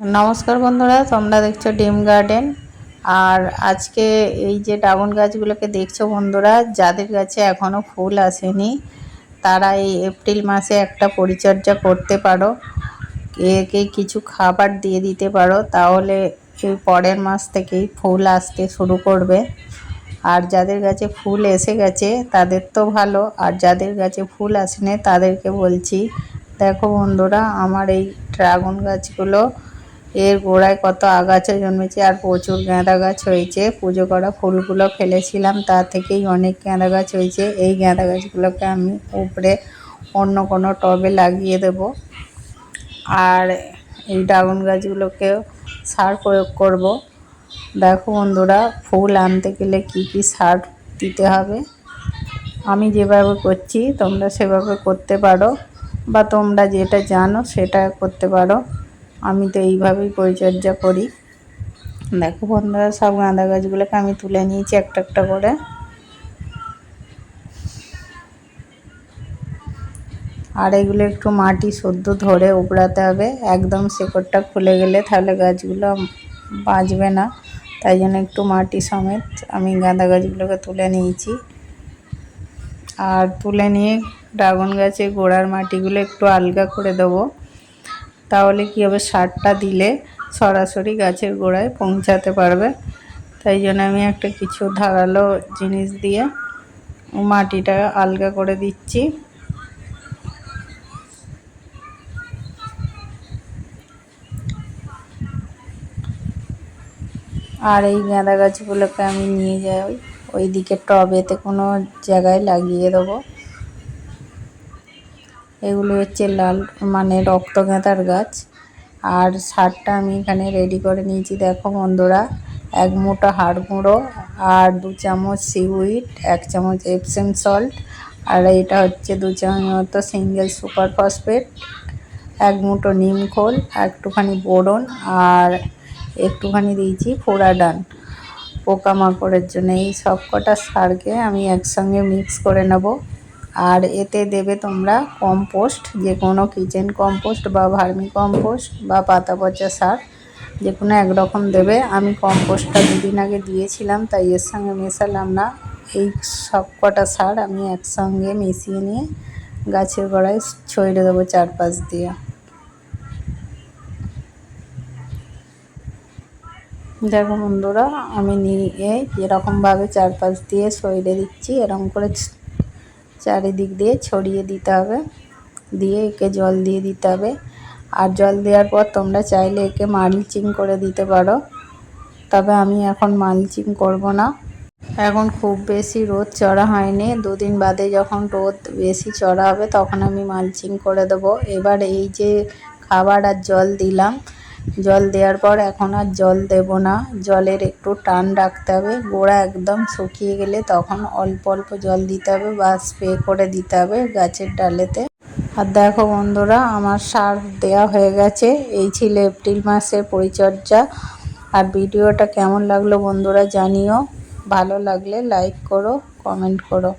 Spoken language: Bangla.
নমস্কার বন্ধুরা, তোমরা দেখছ ডিম গার্ডেন। আর আজকে এই যে ড্রাগন গাছগুলোকে দেখছ বন্ধুরা, যাদের কাছে এখনও ফুল আসেনি, তারা এই এপ্রিল মাসে একটা পরিচর্যা করতে পারো। একে কিছু খাবার দিয়ে দিতে পারো, তাহলে এই পরের মাস থেকেই ফুল আসতে শুরু করবে। আর যাদের কাছে ফুল এসে গেছে, তাদের তো ভালো, আর যাদের কাছে ফুল আসেনি, তাদেরকে বলছি, দেখো বন্ধুরা, আমার এই ড্রাগন গাছগুলো এর গোড়ায় কত আগাছা জন্মেছে আর প্রচুর গাঁদা গাছ হয়েছে। পুজো করা ফুলগুলো ফেলেছিলাম, তা থেকেই অনেক গাঁদা গাছ হয়েছে। এই গাঁদা গাছগুলোকে আমি উপরে অন্য কোনো টবে লাগিয়ে দেব। আর এই ড্রাগন গাছগুলোকেও সার প্রয়োগ করব। দেখো বন্ধুরা, ফুল আনতে গেলে কি কি সার দিতে হবে? আমি যেভাবে করছি, তোমরা সেভাবে করতে পারো। বা তোমরা যেটা জানো, সেটা করতে পারো। আমি তো এইভাবেই পরিচর্যা করি। দেখো বন্ধুরা, সব গাঁদা গাছগুলোকে আমি তুলে নিয়েছি একটা একটা করে। আর এগুলো একটু মাটি সদ্য ধরে উপড়াতে হবে। একদম শেকড়টা খুলে গেলে তাহলে গাছগুলো বাঁচবে না। তাই জন্য একটু মাটি সমেত আমি গাঁদা গাছগুলোকে তুলে নিয়েছি। আর তুলে নিয়ে ড্রাগন গাছের গোড়ার মাটিগুলো একটু আলগা করে দেবো। তাহলে কী হবে? সারটা দিলে সরাসরি গাছের গোড়ায় পৌঁছাতে পারবে। তাই জন্য আমি একটা কিছু ধারালো জিনিস দিয়ে মাটিটা আলগা করে দিচ্ছি। আর এই গাঁদা গাছগুলোকে আমি নিয়ে যাই। ওই দিকে টবেতে কোনো জায়গায় লাগিয়ে দেবো। এগুলো হচ্ছে লাল মানে রক্ত গাঁদার গাছ। আর সারটা আমি এখানে রেডি করে নিয়েছি। দেখো বন্ধুরা, এক মুঠো হাড় গুঁড়ো আর দু চামচ সিউইড এক চামচ এপসেম সল্ট আর এটা হচ্ছে দু চামচ মতো সিঙ্গেল সুপার ফসফেট এক মুঠো নিম খোল, একটুখানি বোরন, আর একটুখানি দিয়েছি ফোড়াডান পোকামাকড়ের জন্য এই সব কটা সারকে আমি একসঙ্গে মিক্স করে নেব। আর এতে দেবে তোমরা কম্পোস্ট যে কোনো কিচেন কম্পোস্ট বা ভার্মি কম্পোস্ট বা পাতা পচা সার যে কোনো একরকম দেবে। আমি কম্পোস্টটা দুদিন আগে দিয়েছিলাম, তাই এর সঙ্গে মেশালাম না। এই সব কটা সার আমি একসঙ্গে মিশিয়ে নিয়ে গাছের গোড়ায় ছড়িয়ে দেবো চারপাশ দিয়ে। দেখো বন্ধুরা, আমি নিয়ে এরকমভাবে চারপাশ দিয়ে সইরে দিচ্ছি, এরকম করে চারিদিক দিয়ে ছড়িয়ে দিতে হবে। দিয়ে একে জল দিয়ে দিতে হবে। আর জল দেওয়ার পর তোমরা চাইলে একে মালচিং করে দিতে পারো। তবে আমি এখন মালচিং করব না। এখন খুব বেশি রোদ চড়া হয়নি। দুদিন বাদে যখন রোদ বেশি চড়া হবে, তখন আমি মালচিং করে দেবো। এবার এই যে খাবার আর জল দিলাম জল দেওয়ার পর এখন আর জল দেব না। জলের একটু টান রাখতে হবে। গোড়া একদম শুকিয়ে গেলে তখন অল্প অল্প জল দিতে হবে বা স্প্রে করে দিতে হবে গাছের ডালেতে। আর দেখো বন্ধুরা, আমার সার দেওয়া হয়ে গেছে। এই ছিল এপ্রিল মাসের পরিচর্যা। আর ভিডিওটা কেমন লাগল বন্ধুরা জানিও। ভালো লাগলে লাইক করো, কমেন্ট করো।